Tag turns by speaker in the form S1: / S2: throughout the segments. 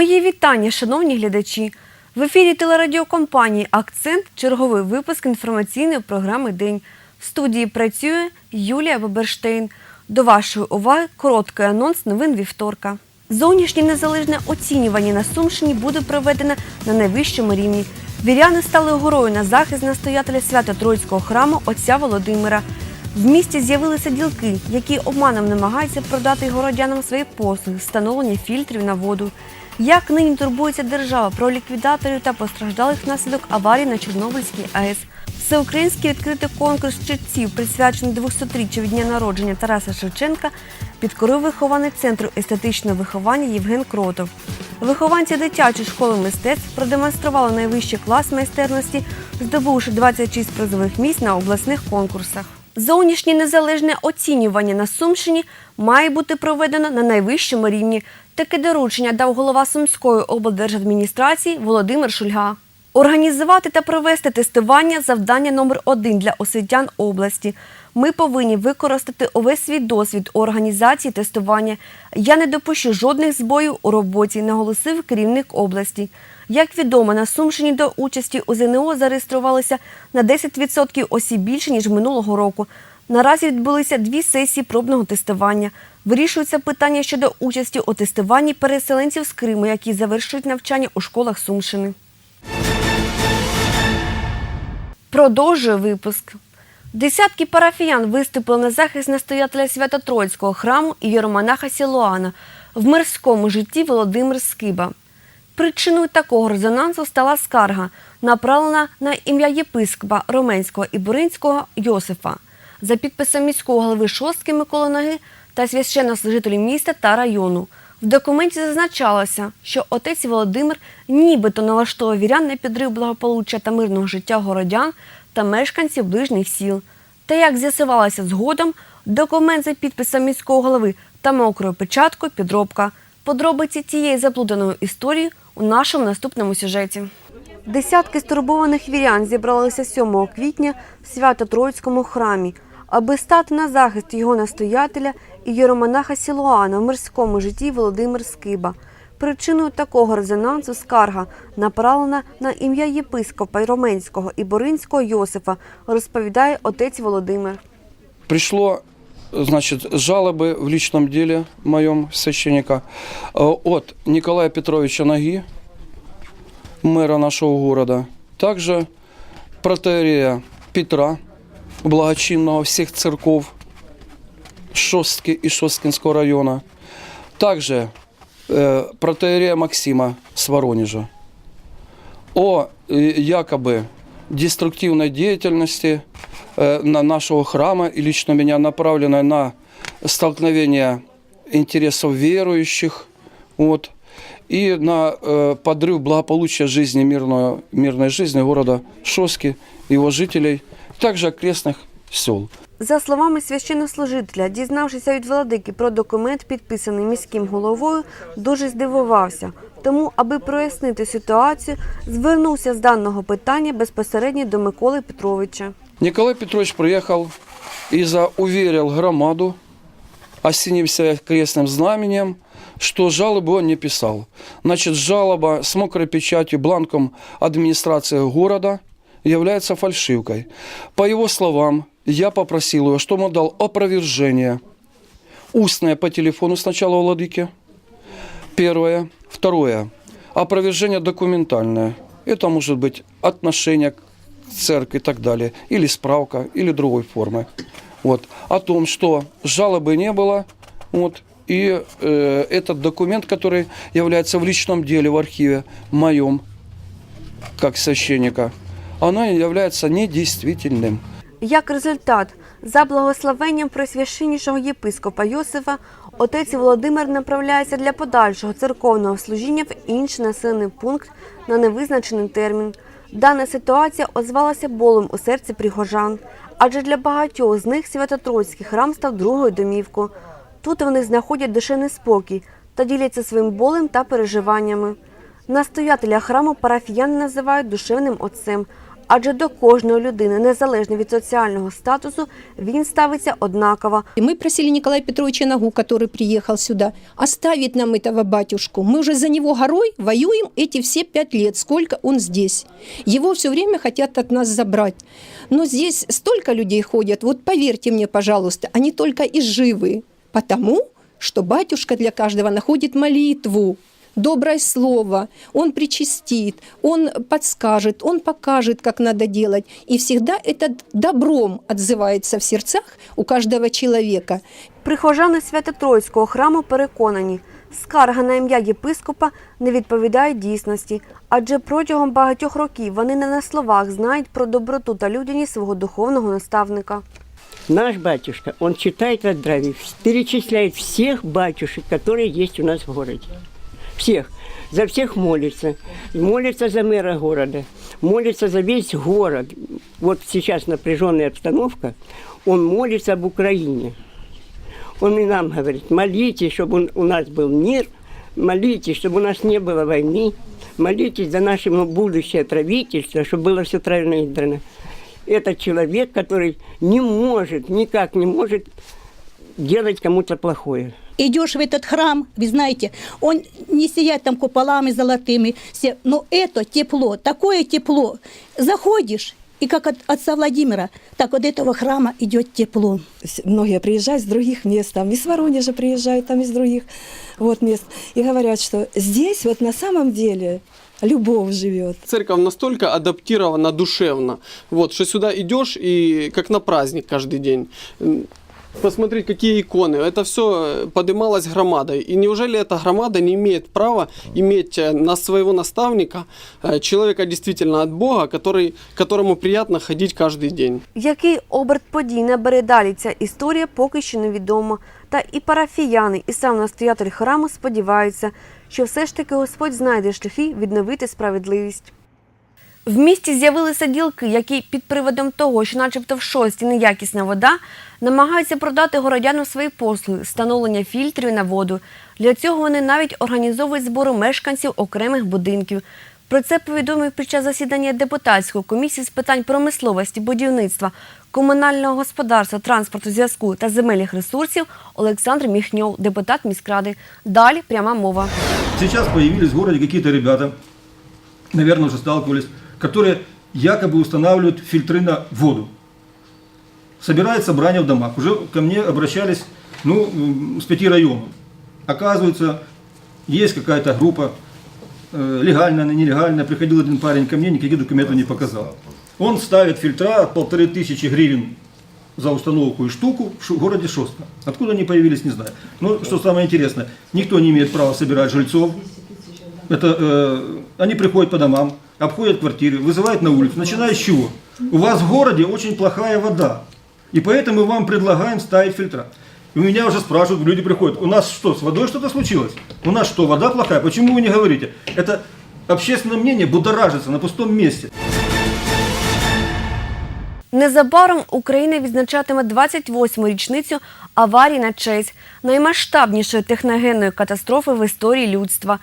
S1: Мої вітання, шановні глядачі. В ефірі телерадіокомпанії Акцент черговий випуск інформаційної програми День. В студії працює Юлія Баберштейн. До вашої уваги короткий анонс новин вівторка. Зовнішнє незалежне оцінювання на Сумщині буде проведено на найвищому рівні. Віряни стали горою на захист настоятеля свято Троїцького храму отця Володимира. В місті з'явилися ділки, які обманом намагаються продати городянам свої послуги, встановлення фільтрів на воду. Як нині турбується держава про ліквідаторів та постраждалих внаслідок аварії на Чорнобильській АЕС? Всеукраїнський відкритий конкурс читців, присвячений 200-річчю від дня народження Тараса Шевченка, підкорив вихованець центру естетичного виховання Євген Кротов. Вихованці дитячої школи мистецтв продемонстрували найвищий клас майстерності, здобувши 26 призових місць на обласних конкурсах. Зовнішнє незалежне оцінювання на Сумщині має бути проведено на найвищому рівні. Таке доручення дав голова Сумської облдержадміністрації Володимир Шульга. Організувати та провести тестування завдання номер один для освітян області. Ми повинні використати увесь свій досвід у організації тестування. Я не допущу жодних збоїв у роботі, наголосив керівник області. Як відомо, на Сумщині до участі у ЗНО зареєструвалися на 10% осіб більше, ніж минулого року. Наразі відбулися дві сесії пробного тестування. Вирішується питання щодо участі у тестуванні переселенців з Криму, які завершують навчання у школах Сумщини. Продовжує випуск. Десятки парафіян виступили на захист настоятеля Свято-Троїцького храму і єромонаха Сілуана в мирському житті Володимир Скиба. Причиною такого резонансу стала скарга, направлена на ім'я єпископа Роменського і Буринського Йосифа за підписом міського голови Шостки Миколи Наги та священнослужителів міста та району. В документі зазначалося, що отець Володимир нібито налаштовував вірян на підрив благополуччя та мирного життя городян та мешканців ближніх сіл. Та як з'ясувалося згодом, документ за підписом міського голови та мокрою печаткою підробка. Подробиці цієї заплутаної історії у нашому наступному сюжеті. Десятки стурбованих вірян зібралися 7 квітня в Свято-Троїцькому храмі, аби стати на захист його настоятеля і єромонаха Сілуана в мирському житті Володимир Скиба. Причиною такого резонансу скарга направлена на ім'я єпископа Роменського і Боринського Йосифа, розповідає отець Володимир.
S2: Пришло, значит, жалобы в личном деле моем священника э, от Николая Петровича Ноги, мэра нашего города, также протеерея Петра, благочинного всех церков Шостки и Шосткинского района, также э, протеерея Максима с Воронежа. О э, якобы деструктивной деятельности э, на нашего храма и лично меня направленной на столкновение интересов верующих вот, и на э, подрыв благополучия жизни, мирной, мирной жизни города Шоски, его жителей, также окрестных сел.
S1: За словами священнослужителя, дізнавшися від владики про документ, підписаний міським головою, дуже здивувався. Тому, аби прояснити ситуацію, звернувся з даного питання безпосередньо до Миколи Петровича.
S2: Николай Петрович приехал и зауверил громаду, осенился крестным знаменем, что жалобы он не писал. Значит, жалоба с мокрой печатью, бланком администрации города является фальшивкой. По его словам, я попросил его, чтобы он дал опровержение. Устное по телефону сначала у владыки. Первое. Второе. Опровержение документальное. Это может быть отношение к церкви и так далее. Или справка, или другой формы. Вот. О том, что жалобы не было. Вот. И э, этот документ, который является в личном деле в архиве моем, как священника, оно является недействительным.
S1: Як результат, за благословенням просвященнішого єпископа Йосифа, отець Володимир направляється для подальшого церковного служіння в інший населений пункт на невизначений термін. Дана ситуація озвалася болем у серці прихожан, адже для багатьох з них Свято-Троїцький храм став другою домівкою. Тут вони знаходять душевний спокій та діляться своїм болем та переживаннями. Настоятеля храму парафіяни називають душевним отцем, адже до кожної людини, незалежно від соціального статусу, він ставиться однаково.
S3: И мы просили Николая Петровича Нагу, который приехал сюда, оставить нам этого батюшку. Мы уже за него горой воюем эти все пять лет, сколько он здесь. Его все время хотят от нас забрать. Но здесь столько людей ходят, вот поверьте мне, пожалуйста, они только и живы, потому что батюшка для каждого находит молитву, доброе слово, он причастит, он подскажет, он покажет, как надо делать. И всегда это добром отзывается в сердцах у каждого человека.
S1: Прихожани Свято-Троїцького храму переконані, скарга на ім'я єпископа не відповідає дійсності, адже протягом багатьох років вони не на словах знають про доброту та людяність свого духовного наставника.
S4: Наш батюшка, он читает от здравия, перечисляет всех батюшек, которые есть у нас в городе. Всех. За всех молится. Молится за мэра города. Молится за весь город. Вот сейчас напряженная обстановка. Он молится об Украине. Он и нам говорит, молитесь, чтобы у нас был мир, молитесь, чтобы у нас не было войны, молитесь за наше будущее правительство, чтобы было все правильно избрано. Это человек, который не может, никак не может делать кому-то плохое.
S5: Идешь в этот храм, вы знаете, он не сияет там куполами золотыми, все- но это тепло, такое тепло. Заходишь, и как от отца Владимира, так от этого храма идет тепло.
S6: Многие приезжают с других мест, там из Воронежа приезжают, там из других вот мест, и говорят, что здесь вот на самом деле любовь живет.
S7: Церковь настолько адаптирована душевно, вот, что сюда идешь и как на праздник каждый день. М, Посмотреть, какие иконы. Это все подымалось громадой. И неужели эта громада не имеет права иметь э, на своего наставника э, человека действительно от Бога, который, которому приятно ходить каждый день?
S1: Який оберт подій набере далі ця історія, поки що невідомо. Та і парафіяни, і сам настоятель храму сподіваються, що все ж таки Господь знайде шляхи відновити справедливість. В місті з'явилися ділки, які під приводом того, що начебто в шості неякісна вода, намагаються продати городянам свої послуги, встановлення фільтрів на воду. Для цього вони навіть організовують збори мешканців окремих будинків. Про це повідомив під час засідання депутатської комісії з питань промисловості, будівництва, комунального господарства, транспорту, зв'язку та земельних ресурсів Олександр Міхньов, депутат міськради. Далі пряма мова.
S8: Сейчас появились в городе какие-то ребята, наверное, уже сталкивались, которые якобы устанавливают фильтры на воду. Собирают собрания в домах. Уже ко мне обращались ну, с пяти районов. Оказывается, есть какая-то группа, э, легальная, она нелегальная. Приходил один парень ко мне, никаких документов не показал. Он ставит фильтра от полторы тысячи гривен за установку и штуку в городе Шостка. Откуда они появились, не знаю. Но что самое интересное, никто не имеет права собирать жильцов. Это, э, они приходят по домам, обходят квартиры, вызывают на улицу. Начиная с чего? У вас в городе очень плохая вода. И поэтому мы вам предлагаем ставить фильтра. И у меня уже спрашивают, люди приходят, у нас что, с водой что-то случилось? У нас что, вода плохая? Почему вы не говорите? Это общественное мнение будоражится на пустом месте.
S1: Незабаром Україна відзначатиме 28-му річницю аварії на ЧЕС, наймасштабнішої техногенної катастрофи в історії людства.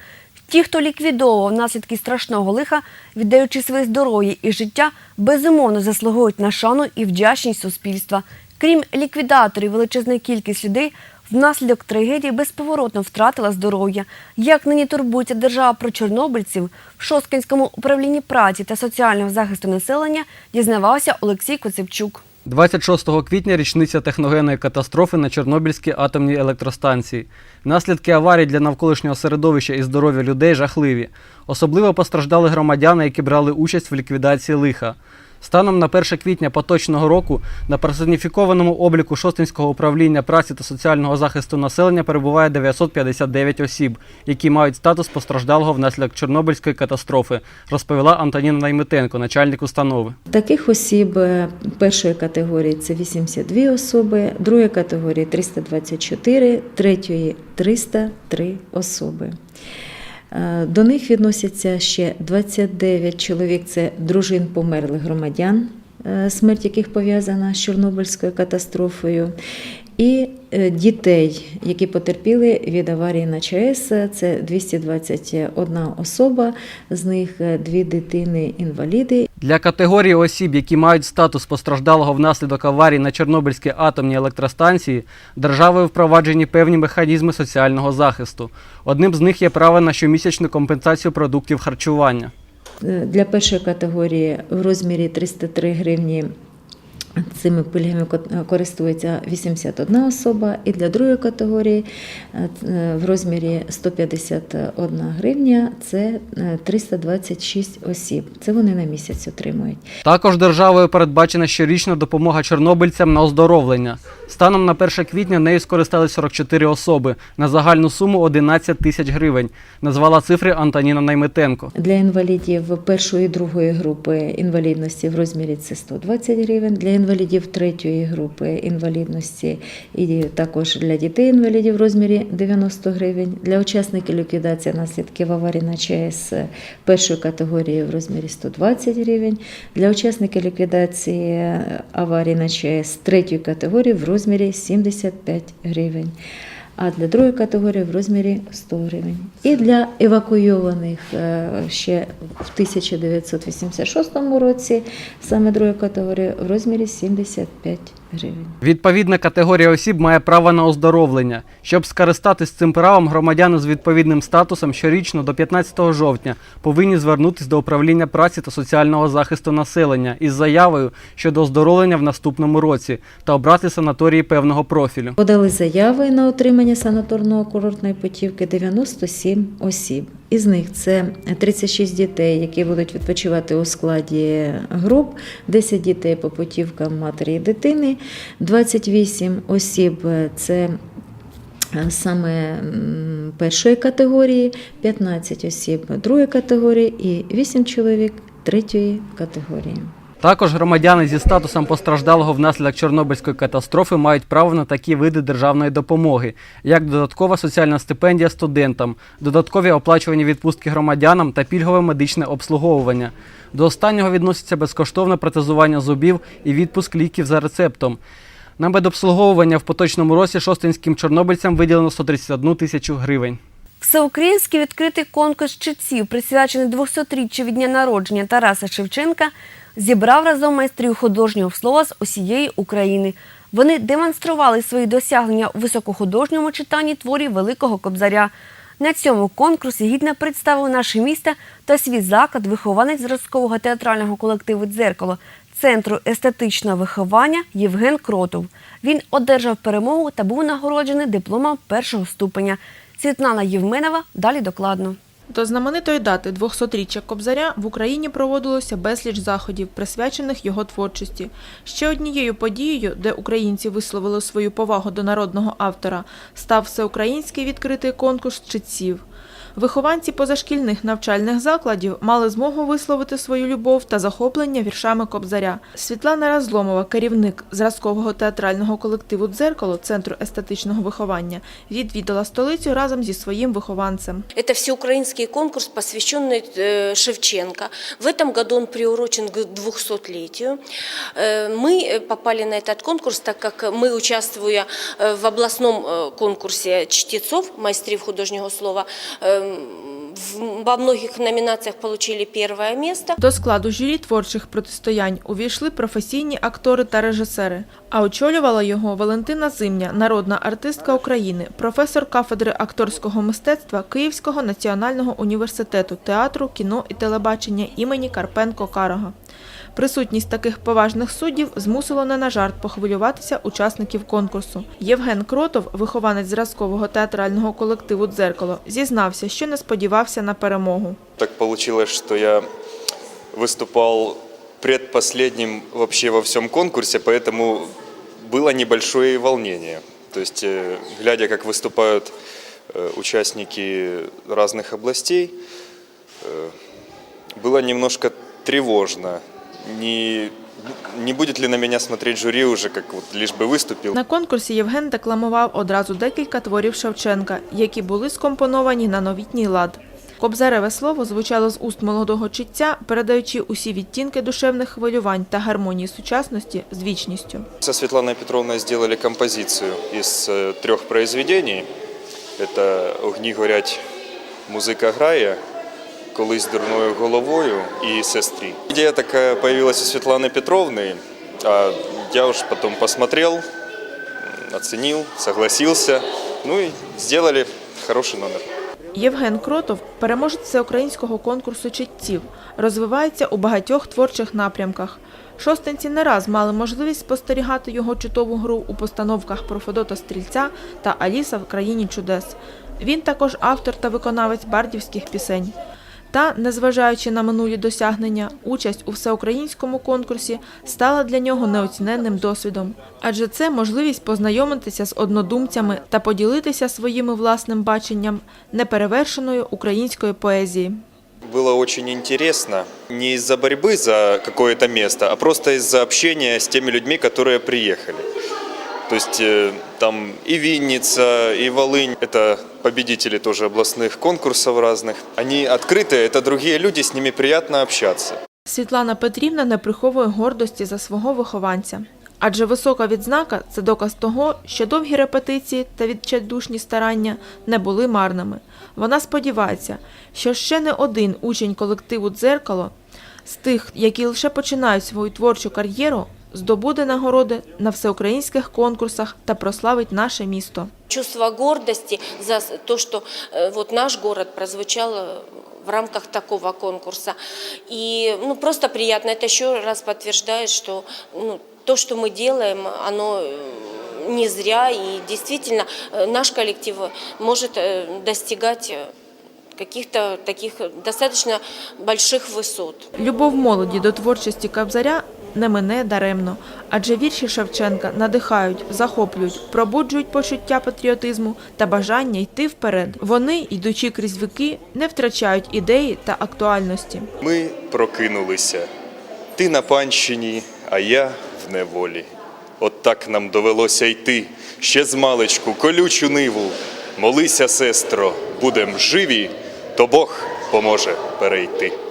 S1: Ті, хто ліквідовував наслідки страшного лиха, віддаючи своє здоров'я і життя, безумовно заслуговують на шану і вдячність суспільства. Крім ліквідаторів, величезна кількість людей внаслідок трагедії безповоротно втратила здоров'я. Як нині турбується держава про чорнобильців, в Шосткинському управлінні праці та соціального захисту населення дізнавався Олексій Коцепчук.
S9: 26 квітня річниця техногенної катастрофи на Чорнобильській атомній електростанції. Наслідки аварії для навколишнього середовища і здоров'я людей жахливі. Особливо постраждали громадяни, які брали участь в ліквідації лиха. Станом на 1 квітня поточного року на персоніфікованому обліку Шостинського управління праці та соціального захисту населення перебуває 959 осіб, які мають статус постраждалого внаслідок Чорнобильської катастрофи, розповіла Антоніна Наймитенко, начальник установи.
S10: Таких осіб е, першої категорії це 82 особи, другої категорії 324, третьої 303 особи. Е, До них відносяться ще 29 чоловік. Це дружин померлих громадян, е, смерть яких пов'язана з Чорнобильською катастрофою, і е, дітей, які потерпіли від аварії на ЧАЕС. Це 221 особа, з них е, дві дитини-інваліди
S9: Для категорії осіб, які мають статус постраждалого внаслідок аварії на Чорнобильській атомній електростанції, державою впроваджені певні механізми соціального захисту. Одним з них є право на щомісячну компенсацію продуктів харчування.
S10: Е, Для першої категорії в розмірі 303 гривні цими пільгами ко- користується 81 особа, і для другої категорії е, е, в розмірі 151 гривня це е, 326 осіб. Це вони на місяць отримують.
S9: Також державою передбачена щорічна допомога чорнобильцям на оздоровлення. Станом на 1 квітня нею скористались 44 особи на загальну суму 11 тисяч гривень. Назвала цифри Антоніна Найметенко.
S10: Для інвалідів першої і другої групи інвалідності в розмірі це 120 гривень, для інвалідів третьої групи інвалідності і також для дітей-інвалідів в розмірі 90 гривень, для учасників ліквідації наслідків аварії на ЧАЕС першої категорії в розмірі 120 гривень, для учасників ліквідації аварії на ЧАЕС третьої категорії в розмірі 75 гривень а для другої категорії в розмірі 100 гривень. І для евакуйованих е, ще в 1986 році, саме друга категорія, в розмірі 75 гривень.
S9: Відповідна категорія осіб має право на оздоровлення. Щоб скористатись цим правом, громадяни з відповідним статусом щорічно до 15 жовтня повинні звернутися до управління праці та соціального захисту населення із заявою щодо оздоровлення в наступному році та обрати санаторії певного профілю.
S10: Подали заяви на отримання санаторно-курортної путівки 97 осіб. Із них це 36 дітей, які будуть відпочивати у складі груп, 10 дітей по путівкам матері і дитини, 28 осіб це е, саме першої категорії, 15 осіб другої категорії і 8 чоловік третьої категорії.
S9: Також громадяни зі статусом постраждалого внаслідок Чорнобильської катастрофи мають право на такі види державної допомоги, як додаткова соціальна стипендія студентам, додаткові оплачувані відпустки громадянам та пільгове медичне обслуговування. До останнього відноситься безкоштовне протезування зубів і відпуск ліків за рецептом. На медобслуговування в поточному році шостинським чорнобильцям виділено 131 тисячу гривень.
S1: Всеукраїнський відкритий конкурс читців, присвячений 200-річчю від дня народження Тараса Шевченка, зібрав разом майстрів художнього слова з усієї України. Вони демонстрували свої досягнення у високохудожньому читанні творів Великого Кобзаря. На цьому конкурсі гідно представив наше місто та свій заклад вихованець зразкового театрального колективу Дзеркало Центру естетичного виховання Євген Кротов. Він одержав перемогу та був нагороджений дипломом першого ступеня. Світлана Євменова далі докладно.
S11: До знаменитої дати 200-річчя Кобзаря в Україні проводилося безліч заходів, присвячених його творчості. Ще однією подією, де українці висловили свою повагу до народного автора, став всеукраїнський відкритий конкурс читців. Вихованці позашкільних навчальних закладів мали змогу висловити свою любов та захоплення віршами Кобзаря. Світлана Разломова, керівник зразкового театрального колективу «Дзеркало» Центру естетичного виховання, відвідала столицю разом зі своїм вихованцем.
S12: Это всеукраинский конкурс, посвященный э, Шевченко. В этом году он приурочен к 200-летию. Э, Мы э, попали на этот конкурс, так как мы, участвуя э, в областном э, конкурсе чтецов, майстрів художнього слова, э, в- во многих номинациях получили первое место.
S11: До складу журі творчих протистоянь увійшли професійні актори та режисери. А очолювала його Валентина Зимня, народна артистка України, професор кафедри акторського мистецтва Київського національного університету театру, кіно і телебачення імені Карпенко Карага. Присутність таких поважних суддів змусило не на жарт похвилюватися учасників конкурсу. Євген Кротов, вихованець зразкового театрального колективу «Дзеркало», зізнався, що не сподівався на перемогу.
S13: Так получилось, что я выступал предпоследним вообще во всем конкурсе, поэтому было небольшое волнение. То есть, э, глядя, как выступают э, участники разных областей, э, было немножко тревожно. Не, не будет ли на меня смотреть жюри уже, как вот лишь бы выступил.
S11: На конкурсі Євген декламував одразу декілька творів Шевченка, які були скомпоновані на новітній лад. Кобзареве слово звучало з уст молодого читця, передаючи усі відтінки душевних хвилювань та гармонії сучасності з вічністю.
S13: Со Светланой Петровной сделали композицию из э, трех произведений. Это «Огні горять, музика грає», «Колись дурною головою» и «Сестрі». Идея такая появилась у Светланы Петровны, а я уж потом посмотрел, м, оценил, согласился, ну и сделали хороший номер.
S11: Євген Кротов, переможець всеукраїнського конкурсу читців, розвивається у багатьох творчих напрямках. Шостинці не раз мали можливість спостерігати його чутову гру у постановках про Федота Стрільця та Аліса в країні чудес. Він також автор та виконавець бардівських пісень. Та, незважаючи на минулі досягнення, участь у всеукраїнському конкурсі стала для нього неоціненним досвідом, адже це можливість познайомитися з однодумцями та поділитися своїми власним баченням неперевершеної української поезії.
S13: Было очень интересно не из-за борьбы за какое-то место, а просто из-за общения с теми людьми, которые приехали. То есть э, там и Винница, и Волынь – это победители тоже областных конкурсов разных. Они открытые, это другие люди, с ними приятно общаться.
S11: Світлана Петрівна не приховує гордості за свого вихованця. Адже висока відзнака це доказ того, що довгі репетиції та відчайдушні старання не були марними. Вона сподівається, що ще не один учень колективу «Дзеркало» з тих, які лише починають свою творчу кар'єру, здобуде нагороди на всеукраїнських конкурсах та прославить наше місто.
S12: Чувство гордости за с- то, что э, вот наш город прозвучал э, в рамках такого конкурса. И ну, просто приятно. Это еще раз подтверждает, что ну, то, что мы делаем, оно э, не зря. И действительно э, наш коллектив может э, достигать э, каких-то таких достаточно больших высот.
S11: Любов молоді до творчості Кобзаря не мине даремно, адже вірші Шевченка надихають, захоплюють, пробуджують почуття патріотизму та бажання йти вперед. Вони, йдучи крізь віки, не втрачають ідеї та актуальності.
S13: Ми прокинулися. Ти на панщині, а я в неволі. От так нам довелося йти ще з маличку, колючу ниву. Молися, сестро, будем живі, то Бог поможе перейти.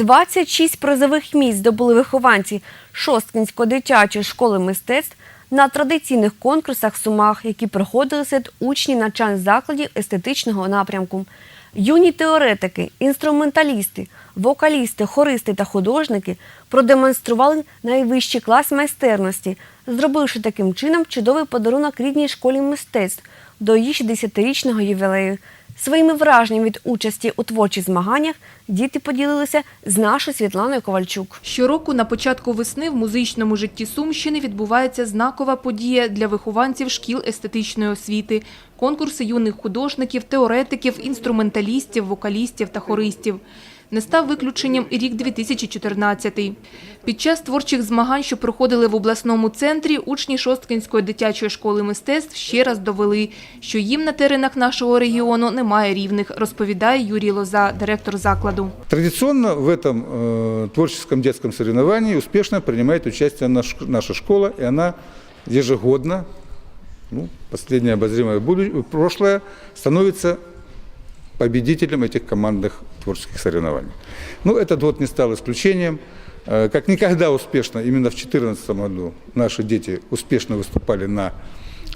S1: 26 призових місць здобули вихованці Шосткинської дитячої школи мистецтв на традиційних конкурсах в Сумах, які проходили серед учнів навчальних закладів естетичного напрямку. Юні теоретики, інструменталісти, вокалісти, хористи та художники продемонстрували найвищий клас майстерності, зробивши таким чином чудовий подарунок рідній школі мистецтв до її 60-річного ювілею. Своїми враженнями від участі у творчих змаганнях діти поділилися з нашою Світланою Ковальчук.
S14: Щороку на початку весни в музичному житті Сумщини відбувається знакова подія для вихованців шкіл естетичної освіти – конкурси юних художників, теоретиків, інструменталістів, вокалістів та хористів. Не став виключенням і рік 2014. Під час творчих змагань, що проходили в обласному центрі, учні Шосткинської дитячої школи мистецтв ще раз довели, що їм на теренах нашого регіону немає рівних, розповідає Юрій Лоза, директор закладу.
S15: Традиционно в этом э, творческом детском соревновании успешно принимает участие наш- наша школа, и она ежегодно, ну, последнее обозримое буду- прошлое, становится победителем этих командных творческих соревнований. Ну, этот год не стал исключением. Э, Как никогда успешно, именно в 2014 году наши дети успешно выступали на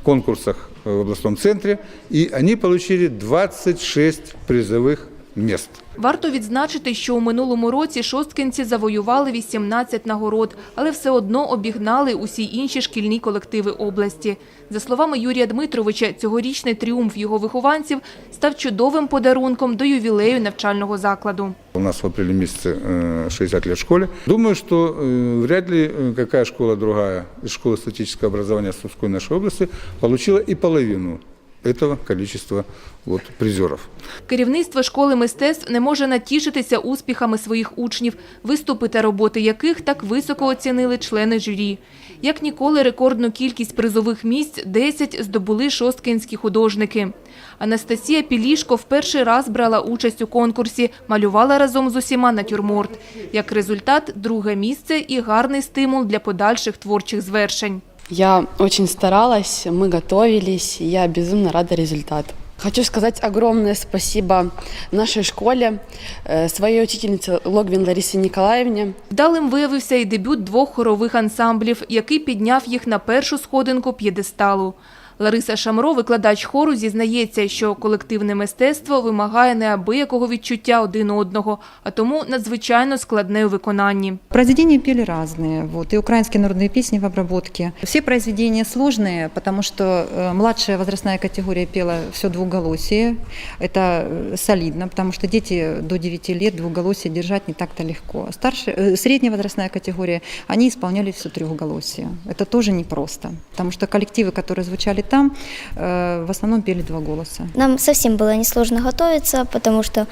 S15: конкурсах э, в областном центре, и они получили 26 призовых мест.
S14: Варто відзначити, що у минулому році шосткинці завоювали 18 нагород, але все одно обігнали усі інші шкільні колективи області. За словами Юрія Дмитровича, цьогорічний тріумф його вихованців став чудовим подарунком до ювілею навчального закладу.
S15: У нас в апреле месяце э, 60 лет школе. Думаю, что э, вряд ли э, какая школа другая из школы статического образования Сумской нашей области получила и половину этого количества вот, призеров.
S14: Керівництво школи мистецтв не може натішитися успіхами своїх учнів, виступи та роботи яких так високо оцінили члени журі. Як ніколи рекордну кількість призових місць – 10 здобули шосткинські художники. Анастасія Пілішко в перший раз брала участь у конкурсі, малювала разом з усіма натюрморт. Як результат – друге місце і гарний стимул для подальших творчих звершень.
S16: Я очень старалась, мы готовились, я безумно рада результату. Хочу сказать огромное спасибо нашей школе, э, своей учительнице Логвин Ларисе Николаевне.
S14: Вдалим виявився і дебют двох хорових ансамблів, який підняв їх на першу сходинку п'єдесталу. Лариса Шамро, викладач хору, зізнається, що колективне мистецтво вимагає неабиякого відчуття один одного, а тому надзвичайно складне у виконанні.
S17: Произведения пели разные, вот, и украинские народные песни в обработке. Все произведения сложные, потому что э, младшая возрастная категория пела все двуголосие. Это э, солидно, потому что дети до 9 лет двуголосие держать не так-то легко. Старшая, э, средняя возрастная категория, они исполняли все трехголосие. Это тоже непросто, потому что коллективы, которые звучали там, э, в основном пели два голоса.
S18: Нам совсем было несложно готовиться, потому что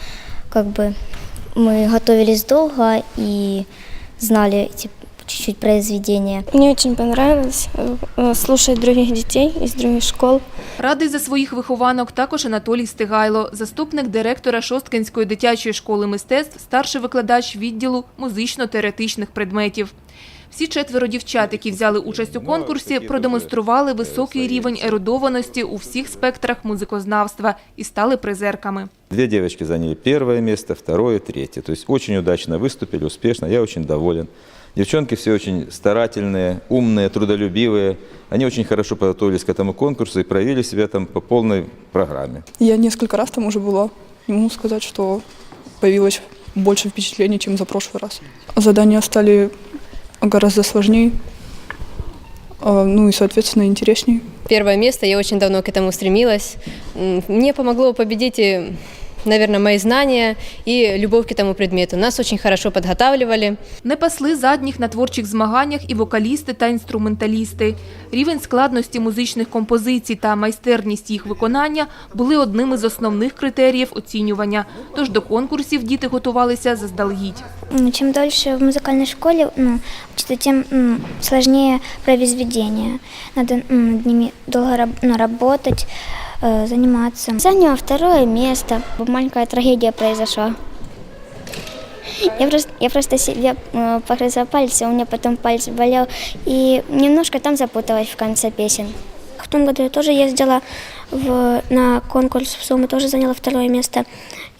S18: как бы мы готовились долго и знали эти чуть-чуть произведения.
S19: Мне очень понравилось э, слушать других детей из других школ.
S14: Радий за своїх вихованок також Анатолій Стигайло, заступник директора Шосткинської дитячої школи мистецтв, старший викладач відділу музично-теоретичних предметів. Всі четверо дівчат, які взяли участь у конкурсі, продемонстрували високий рівень ерудованості у всіх спектрах музикознавства і стали призерками.
S20: Две девочки заняли первое место, второе, третье. То есть очень удачно выступили, успешно, я очень доволен. Девчонки все очень старательные, умные, трудолюбивые. Они очень хорошо подготовились к этому конкурсу и проявили себя там по полной программе.
S21: Я несколько раз там уже была. Не могу сказать, что появилось больше впечатлений, чем за прошлый раз. Задания стали гораздо сложнее, ну и, соответственно, интереснее.
S22: Первое место, я очень давно к этому стремилась. Мне помогло победить, наверное, мои знания и любовь к этому предмету. Нас очень хорошо подготавливали.
S14: Не пасли задніх на творчих змаганнях і вокалісти та інструменталісти. Рівень складності музичних композицій та майстерність їх виконання були одним із основних критеріїв оцінювання. Тож до конкурсів діти готувалися заздалегідь.
S18: Ну, Чем дольше в музыкальной школе ну, учиться, тем м, сложнее произведения. Надо м, над ними долго ну, работать, э, заниматься. Заняла второе место. Маленькая трагедия произошла. Я просто, я просто себе э, погрызла пальцы, у меня потом палец болел, и немножко там запуталась в конце песен. В том году я тоже ездила в, на конкурс в Сумы, тоже заняла второе место.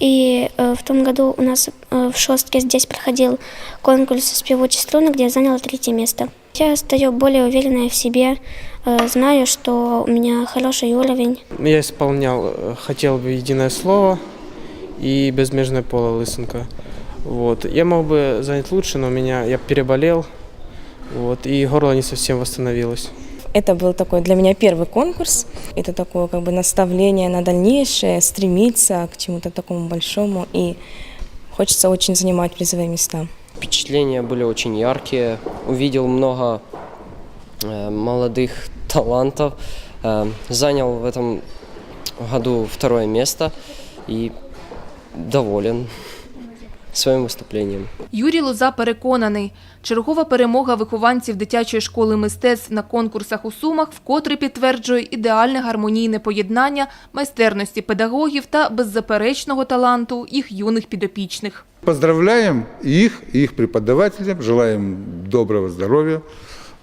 S18: И э, в том году у нас э, в Шостке здесь проходил конкурс с певучей струны, где я заняла третье место. Я стою более уверенная в себе, э, знаю, что у меня хороший уровень.
S23: Я исполнял, э, хотел бы единое слово и безмежное поле лысенка. Вот. Я мог бы занять лучше, но меня я переболел, вот, и горло не совсем восстановилось.
S24: Это был такой для меня первый конкурс. Это такое как бы наставление на дальнейшее, стремиться к чему-то такому большому. И хочется очень занимать призовые места.
S25: Впечатления были очень яркие. Увидел много э, молодых талантов. Э, занял в этом году второе место и доволен своим выступлением.
S14: Юрій Лоза переконаний, чергова перемога вихованців дитячої школи мистецтв на конкурсах у Сумах вкотре підтверджує ідеальне гармонійне поєднання майстерності педагогів та беззаперечного таланту їх юних підопічних.
S15: Поздравляем их и их преподавателям, желаем доброго здоровья,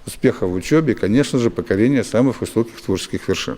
S15: успеха в учебе и, конечно же, покорения самых высоких творческих вершин.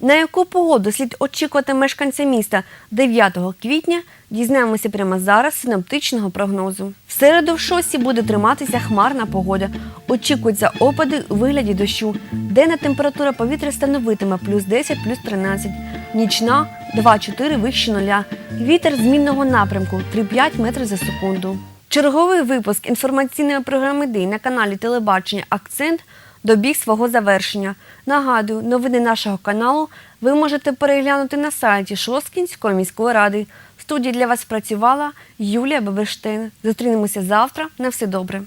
S1: На яку погоду слід очікувати мешканця міста 9 квітня, дізнаємося прямо зараз синоптичного прогнозу. В середу в шості буде триматися хмарна погода. Очікуються опади у вигляді дощу. Денна температура повітря становитиме плюс 10, плюс 13. Нічна 2-4 вище нуля. Вітер змінного напрямку 3-5 метрів за секунду. Черговий випуск інформаційної програми День на каналі Телебачення Акцент добіг свого завершення. Нагадую, новини нашого каналу ви можете переглянути на сайті Шосткінської міської ради. В студії для вас працювала Юлія Бебештейн. Зустрінемося завтра. На все добре.